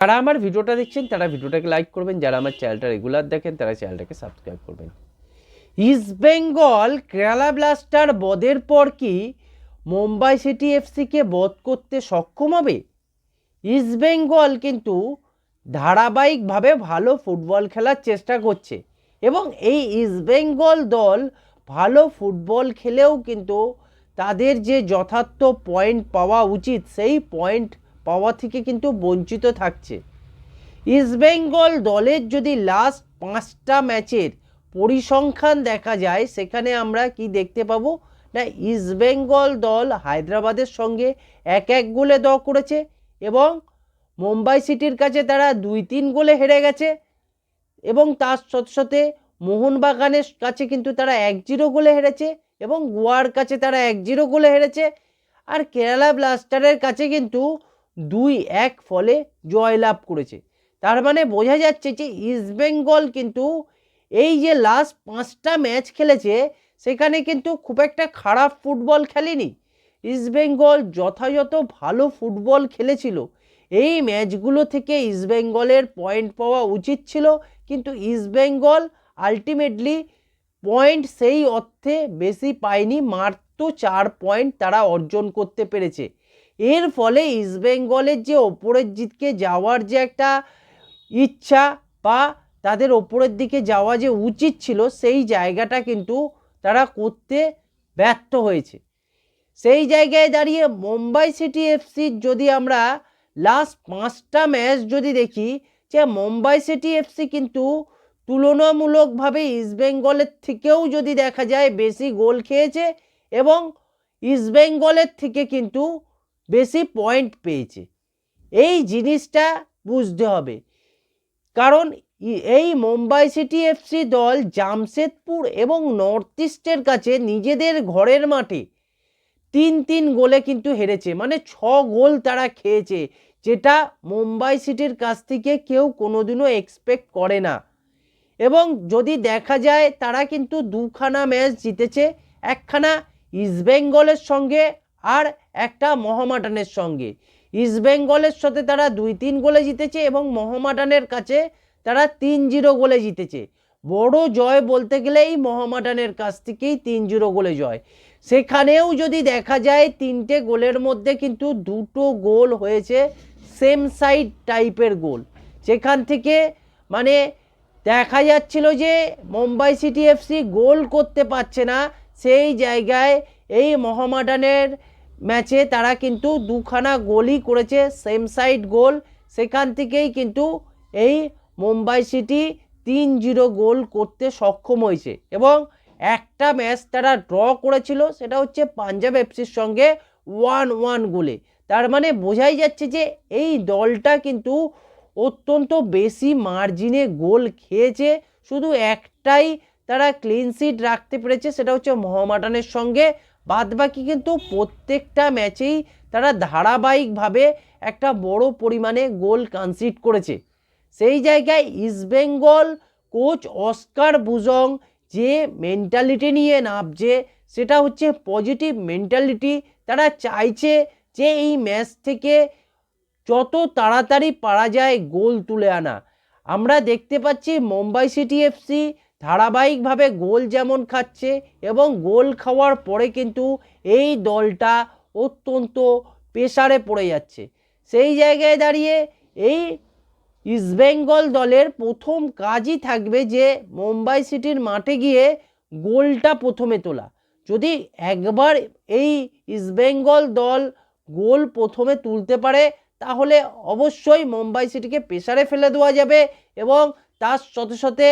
যারা আমার ভিডিওটা দেখছেন, তারা ভিডিওটাকে লাইক করবেন। যারা আমার চ্যানেলটা রেগুলার দেখেন, তারা চ্যানেলটাকে সাবস্ক্রাইব করবেন। ইস্ট বেঙ্গল কেরালা ব্লাস্টার বধের পর কি মুম্বাই সিটি এফসিকে বধ করতে সক্ষম হবে? ইস্ট বেঙ্গল কিন্তু ধারাবাহিকভাবে ভালো ফুটবল খেলার চেষ্টা করছে এবং এই ইস্ট বেঙ্গল দল ভালো ফুটবল খেলেও কিন্তু তাদের যে যথার্থ পয়েন্ট পাওয়া উচিত, সেই পয়েন্ট পাওয়া থেকে কিন্তু বঞ্চিত থাকছে। ইস্টবেঙ্গল দলের যদি লাস্ট পাঁচটা ম্যাচের পরিসংখ্যান দেখা যায়, সেখানে আমরা কি দেখতে পাবো? না ইস্টবেঙ্গল দল হায়দ্রাবাদের সঙ্গে এক এক গোলে দ করেছে এবং মুম্বাই সিটির কাছে তারা দুই তিন গোলে হেরে গেছে এবং তার সাথে সাথে মোহনবাগানের কাছে কিন্তু তারা এক জিরো গোলে হেরেছে এবং গোয়ার কাছে তারা এক জিরো গোলে হেরেছে। আর কেরালা ব্লাস্টারের কাছে কিন্তু দুই এক ফলে জয়লাভ করেছে। তার মানে বোঝা যাচ্ছে যে ইস্টবেঙ্গল কিন্তু এই যে লাস্ট পাঁচটা ম্যাচ খেলেছে, সেখানে কিন্তু খুব একটা খারাপ ফুটবল খেলেনি। ইস্টবেঙ্গল যথাযথ ভালো ফুটবল খেলেছিল। এই ম্যাচগুলো থেকে ইস্টবেঙ্গলের পয়েন্ট পাওয়া উচিত ছিল, কিন্তু ইস্টবেঙ্গল আলটিমেটলি পয়েন্ট সেই অর্থে বেশি পায়নি, মাত্র চার পয়েন্ট তারা অর্জন করতে পেরেছে। এর ফলে ইস্টবেঙ্গলের যে ওপরের দিকে যাওয়ার যে একটা ইচ্ছা বা তাদের ওপরের দিকে যাওয়া যে উচিত ছিল, সেই জায়গাটা কিন্তু তারা করতে ব্যর্থ হয়েছে। সেই জায়গায় দাঁড়িয়ে মুম্বাই সিটি এফসির যদি আমরা লাস্ট পাঁচটা ম্যাচ যদি দেখি, যে মুম্বাই সিটি এফসি কিন্তু তুলনামূলকভাবে ইস্টবেঙ্গলের থেকেও যদি দেখা যায় বেশি গোল খেয়েছে এবং ইস্টবেঙ্গলের থেকে কিন্তু বেশি পয়েন্ট পেয়েছে। এই জিনিসটা বুঝতে হবে। কারণ এই মুম্বাই সিটি এফসি দল জামশেদপুর এবং নর্থ ইস্টের কাছে নিজেদের ঘরের মাঠে তিন তিন গোলে কিন্তু হেরেছে। মানে ছ গোল তারা খেয়েছে, যেটা মুম্বাই সিটির কাছ থেকে কেউ কোনোদিনও এক্সপেক্ট করে না। এবং যদি দেখা যায়, তারা কিন্তু দুখানা ম্যাচ জিতেছে, একখানা ইস্টবেঙ্গলের সঙ্গে আর একটা মহামাডানের সঙ্গে। ইস্টবেঙ্গলের সাথে তারা দুই তিন গোলে জিতেছে এবং মহামাডানের কাছে তারা তিন জিরো গোলে জিতেছে। বড় জয় বলতে গেলে এই মহামাডানের কাছ থেকেই তিন জিরো গোলে জয়। সেখানেও যদি দেখা যায় তিনটে গোলের মধ্যে কিন্তু দুটো গোল হয়েছে সেম সাইড টাইপের গোল। সেখান থেকে মানে দেখা যাচ্ছিল যে মুম্বাই সিটি এফসি গোল করতে পারছে না, সেই জায়গায় এই মহামাডানের ম্যাচে তারা কিন্তু দুখানা গোলই করেছে সেম সাইড গোল। সেখান থেকেই কিন্তু এই মুম্বাই সিটি তিন জিরো গোল করতে সক্ষম হয়েছে এবং একটা ম্যাচ তারা ড্র করেছিল, সেটা হচ্ছে পাঞ্জাব এফসির সঙ্গে ওয়ান ওয়ান গোলে। তার মানে বোঝাই যাচ্ছে যে এই দলটা কিন্তু অত্যন্ত বেশি মার্জিনে গোল খেয়েছে, শুধু একটাই তারা ক্লিন সিট রাখতে পেরেছে, সেটা হচ্ছে মোহামেডানের সঙ্গে বাদবাকি কিন্তু প্রত্যেকটা ম্যাচেই তারা ধারাবাহিকভাবে একটা বড় পরিমাণে গোল কনসিড করেছে। সেই জায়গায় ইস্টবেঙ্গল কোচ অস্কার বুজং যে মেন্টালিটি নিয়ে নামছে, সেটা হচ্ছে পজিটিভ মেন্টালিটি তারা চাইছে যে এই ম্যাচ থেকে যত তাড়াতাড়ি পারা যায় গোল তুলে আনা। আমরা দেখতে পাচ্ছি মুম্বাই সিটি এফসি ধারাবাহিকভাবে গোল যেমন খাচ্ছে এবং গোল খাওয়ার পরে কিন্তু এই দলটা অত্যন্ত প্রেসারে পড়ে যাচ্ছে। সেই জায়গায় দাঁড়িয়ে এই ইস্টবেঙ্গল দলের প্রথম কাজই থাকবে যে মুম্বাই সিটির মাঠে গিয়ে গোলটা প্রথমে তোলা। যদি একবার এই ইস্টবেঙ্গল দল গোল প্রথমে তুলতে পারে, তাহলে অবশ্যই মুম্বাই সিটিকে প্রেসারে ফেলে দেওয়া যাবে এবং তার সাথে সাথে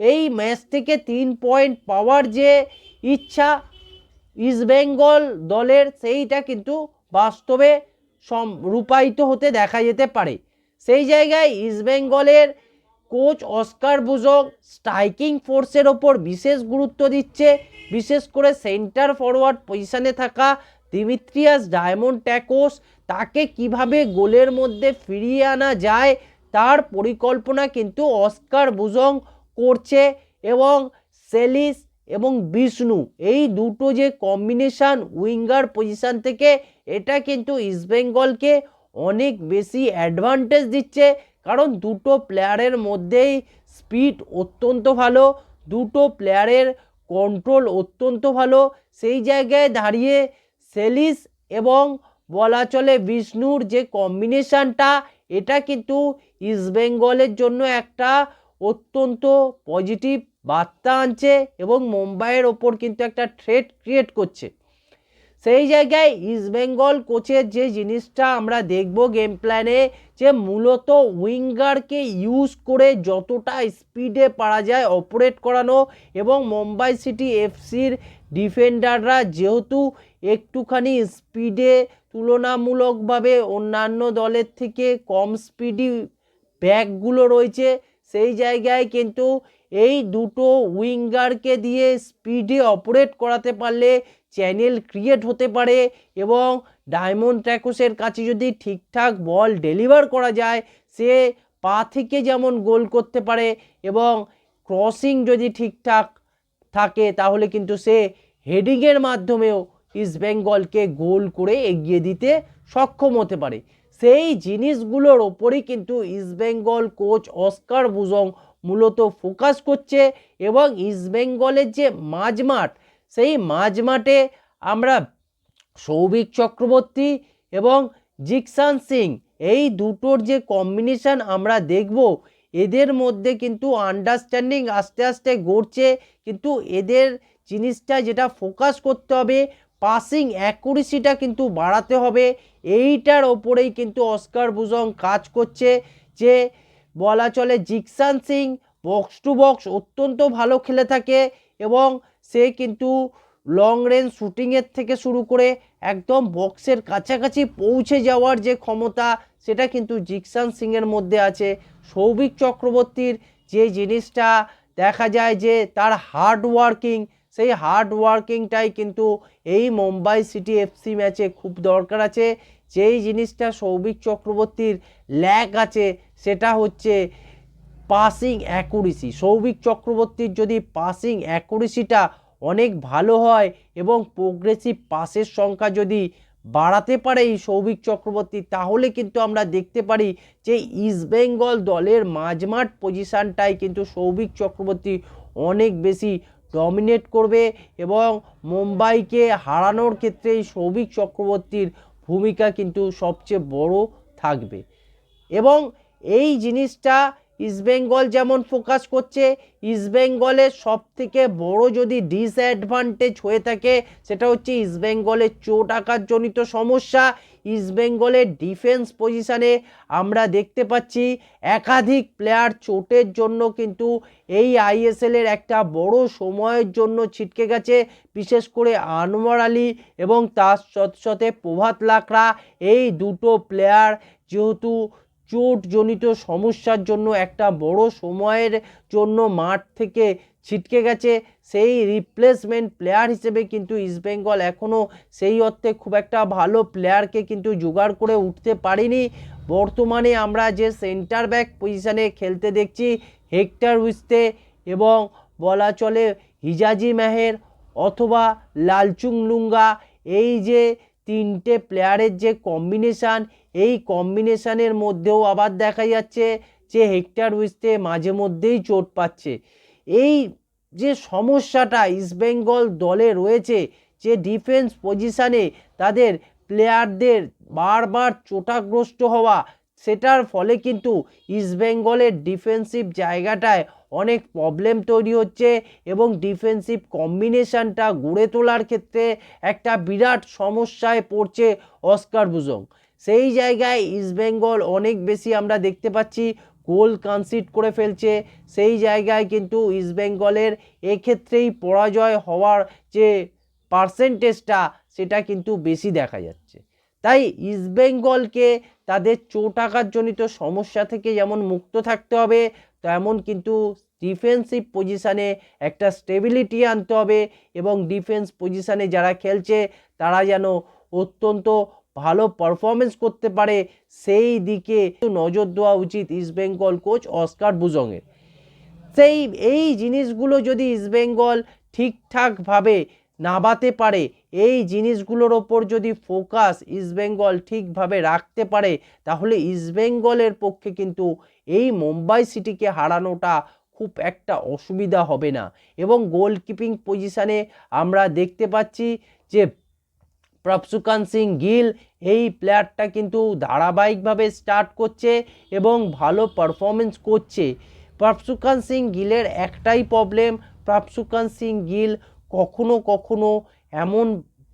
এই ম্যাচ থেকে তিন পয়েন্ট পাওয়ার যে ইচ্ছা ইস্টবেঙ্গল দলের, সেইটা কিন্তু বাস্তবে সম, রূপায়িত হতে দেখা যেতে পারে। সেই জায়গায় ইস্টবেঙ্গলের কোচ অস্কার বুজক স্ট্রাইকিং ফোর্সের ওপর বিশেষ গুরুত্ব দিচ্ছে। বিশেষ করে সেন্টার ফরওয়ার্ড পজিশানে থাকা দিমিত্রিয়াস ডায়মন্ড ট্যাকোস, তাকে কীভাবে গোলের মধ্যে ফিরিয়ে আনা যায়, তার পরিকল্পনা কিন্তু অস্কার বুজং করছে এবং সেলিস এবং বিষ্ণু, এই দুটো যে কম্বিনেশান উইঙ্গার পজিশান থেকে এটা কিন্তু ইস্টবেঙ্গলকে অনেক বেশি অ্যাডভান্টেজ দিচ্ছে। কারণ দুটো প্লেয়ারের মধ্যেই স্পিড অত্যন্ত ভালো, দুটো প্লেয়ারের কন্ট্রোল অত্যন্ত ভালো। সেই জায়গায় দাঁড়িয়ে সেলিস এবং বলা চলে বিষ্ণুর যে কম্বিনেশানটা এটা কিন্তু ইস্টবেঙ্গলের জন্য একটা অত্যন্ত পজিটিভ বার্তা আনছে এবং মুম্বাইয়ের ওপর কিন্তু একটা থ্রেট ক্রিয়েট করছে। সেই জায়গায় ইস্টবেঙ্গল কোচের যে জিনিসটা আমরা দেখব গেম প্ল্যানে যে মূলত উইঙ্গারকে ইউজ করে যতটা স্পিডে পারা যায় অপারেট করানো এবং মুম্বাই সিটি এফসির ডিফেন্ডাররা যেহেতু একটুখানি স্পিডে তুলনামূলকভাবে অন্যান্য দলের থেকে কম স্পিডি ব্যাকগুলো রয়েছে সেই জায়গায় কিন্তু এই দুটো উইঙ্গারকে দিয়ে স্পিডে অপারেট করাতে পারলে চ্যানেল ক্রিয়েট হতে পারে এবং ডায়মন্ড ট্র্যাকোসের কাছে যদি ঠিকঠাক বল ডেলিভার করা যায়, সে পা থেকে যেমন গোল করতে পারে এবং ক্রসিং যদি ঠিকঠাক থাকে, তাহলে কিন্তু সে হেডিংয়ের মাধ্যমেও ইস্টবেঙ্গলকে গোল করে এগিয়ে দিতে সক্ষম হতে পারে। সেই জিনিসগুলোর ওপরই কিন্তু ইস্টবেঙ্গল কোচ অস্কার বুজং মূলত ফোকাস করছে এবং ইস্টবেঙ্গলের যে মাঝমাঠ, সেই মাঝমাঠে আমরা সৌভিক চক্রবর্তী এবং জিকসান সিং, এই দুটোর যে কম্বিনেশান আমরা দেখব, এদের মধ্যে কিন্তু আন্ডারস্ট্যান্ডিং আস্তে আস্তে গড়ছে, কিন্তু এদের জিনিসটা যেটা ফোকাস করতে হবে পাসিং অ্যাকুরেসিটা কিন্তু বাড়াতে হবে। এইটার ওপরেই কিন্তু অস্কার বুজং কাজ করছে যে বলা চলে Jeakson Singh box to box অত্যন্ত ভালো খেলে থাকে এবং সে কিন্তু লং রেঞ্জ শ্যুটিংয়ের থেকে শুরু করে একদম বক্সের কাছাকাছি পৌঁছে যাওয়ার যে ক্ষমতা, সেটা কিন্তু জিকসান সিংয়ের মধ্যে আছে। সৌভিক চক্রবর্তীর যে জিনিসটা দেখা যায় যে তার হার্ড ওয়ার্কিং সেই হার্ড ওয়ার্কিংটাই কিন্তু এই মুম্বাই সিটি এফসি ম্যাচে খুব দরকার আছে। যেই জিনিসটা সৌভিক চক্রবর্তীর ল্যাক আছে, সেটা হচ্ছে পাসিং অ্যাকুরেসি সৌভিক চক্রবর্তীর যদি পাসিং অ্যাকুরেসিটা অনেক ভালো হয় এবং প্রোগ্রেসিভ পাসের সংখ্যা যদি বাড়াতে পারে এই সৌভিক চক্রবর্তী, তাহলে কিন্তু আমরা দেখতে পারি যে ইস্টবেঙ্গল দলের মাঝমাঠ পজিশানটাই কিন্তু সৌভিক চক্রবর্তী অনেক বেশি ডমিনেট করবে এবং মুম্বাইকে হারানোর ক্ষেত্রে সৌভিক চক্রবর্তীর ভূমিকা কিন্তু সবচেয়ে বড় থাকবে। এবং এই জিনিসটা ইস্টবেঙ্গল যেমন ফোকাস করছে ইস্টবেঙ্গলের সব থেকে বড় যদি ডিসঅ্যাডভান্টেজ হয়ে থাকে, সেটা হচ্ছে ইস্টবেঙ্গলের চোট আঘাতজনিত সমস্যা ইস্টবেঙ্গলের ডিফেন্স পজিশানে আমরা দেখতে পাচ্ছি একাধিক প্লেয়ার চোটের জন্য কিন্তু এই আইএসএলের একটা বড় সময়ের জন্য ছিটকে গেছে। বিশেষ করে আনোয়ার আলী এবং তার সাথে প্রভাত লাকড়া এই দুটো প্লেয়ার যেহেতু চোটজনিত সমস্যার জন্য একটা বড় সময়ের জন্য মাঠ থেকে ছিটকে গেছে। সেই রিপ্লেসমেন্ট প্লেয়ার হিসেবে কিন্তু ইস্টবেঙ্গল এখনও সেই অর্থে খুব একটা ভালো প্লেয়ারকে কিন্তু জোগাড় করে উঠতে পারিনি। বর্তমানে আমরা যে সেন্টার ব্যাক পজিশানে খেলতে দেখছি হেক্টর উইস্তে এবং বলা চলে হিজাজি মেহের অথবা লালচুং লুঙ্গা, এই যে তিনটে প্লেয়ারের যে কম্বিনেশান এই কম্বিনেশানের মধ্যেও আবার দেখা যাচ্ছে যে হেক্টর উইস্তে মাঝে মধ্যেই চোট পাচ্ছে। এই যে সমস্যাটা ইস্টবেঙ্গল দলে রয়েছে, যে ডিফেন্স পজিশানে তাদের প্লেয়ারদের বারবার চোটাগ্রস্ত হওয়া, সেটার ফলে কিন্তু ইস্টবেঙ্গলের ডিফেন্সিভ জায়গাটায় অনেক প্রবলেম তৈরি হচ্ছে এবং ডিফেন্সিভ কম্বিনেশানটা গড়ে তোলার ক্ষেত্রে একটা বিরাট সমস্যায় পড়ছে অস্কার বুজং সেই জায়গায় ইস্টবেঙ্গল অনেক বেশি আমরা দেখতে পাচ্ছি গোল কনসিড করে ফেলছে। সেই জায়গায় কিন্তু ইস্টবেঙ্গলের এক্ষেত্রেই পরাজয় হওয়ার যে পার্সেন্টেজটা সেটা কিন্তু বেশি দেখা যাচ্ছে। তাই ইস্টবেঙ্গলকে তাদের চোট আঘাতজনিত সমস্যা থেকে যেমন মুক্ত থাকতে হবে, তেমন কিন্তু ডিফেন্সিভ পজিশানে একটা স্টেবিলিটি আনতে হবে এবং ডিফেন্স পজিশানে যারা খেলছে, তারা যেন অত্যন্ত ভালো পারফরমেন্স করতে পারে, সেই দিকে নজর দেওয়া উচিত ইস্টবেঙ্গল কোচ অস্কার বুজংয়ের সেই, এই জিনিসগুলো যদি ইস্টবেঙ্গল ঠিকঠাকভাবে নাবাতে পারে, এই জিনিসগুলোর ওপর যদি ফোকাস ইস্টবেঙ্গল ঠিকভাবে রাখতে পারে, তাহলে ইস্টবেঙ্গলের পক্ষে কিন্তু এই মুম্বাই সিটিকে হারানোটা খুব একটা অসুবিধা হবে না। এবং গোলকিপিং পজিশানে আমরা দেখতে পাচ্ছি যে প্রভসুকান সিং গিল এই প্লেয়ারটা কিন্তু ধারাবাহিকভাবে স্টার্ট করছে এবং ভালো পারফরমেন্স করছে। প্রভসুকান সিং গিলের একটাই প্রবলেম প্রভসুকান সিং গিল কখনো কখনো এমন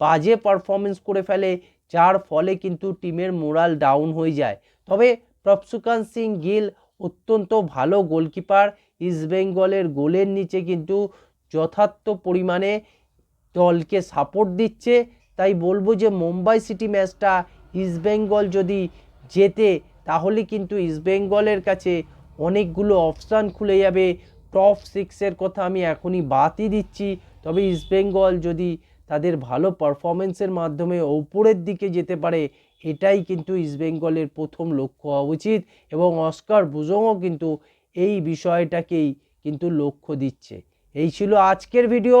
বাজে পারফরমেন্স করে ফেলে, যার ফলে কিন্তু টিমের মোরাল ডাউন হয়ে যায়। তবে প্রভসুকান সিং গিল অত্যন্ত ভালো গোলকিপার ইস্টবেঙ্গলের গোলের নিচে কিন্তু যথার্থ পরিমাণে দলকে সাপোর্ট দিচ্ছে। তাই বলব যে মুম্বাই সিটি ম্যাচটা ইস্টবেঙ্গল যদি জেতে, তাহলে কিন্তু ইস্টবেঙ্গলের কাছে অনেকগুলো অপশান খুলে যাবে। টপ সিক্সের কথা আমি এখনই বাদই দিচ্ছি। তবে ইস্টবেঙ্গল যদি তাদের ভালো পারফরমেন্সের মাধ্যমে ওপরের দিকে যেতে পারে, এটাই কিন্তু ইস্টবেঙ্গলের প্রথম লক্ষ্য হওয়া উচিত এবং অস্কার বুজংও কিন্তু এই বিষয়টাকেই কিন্তু লক্ষ্য দিচ্ছে। এই ছিল আজকের ভিডিও।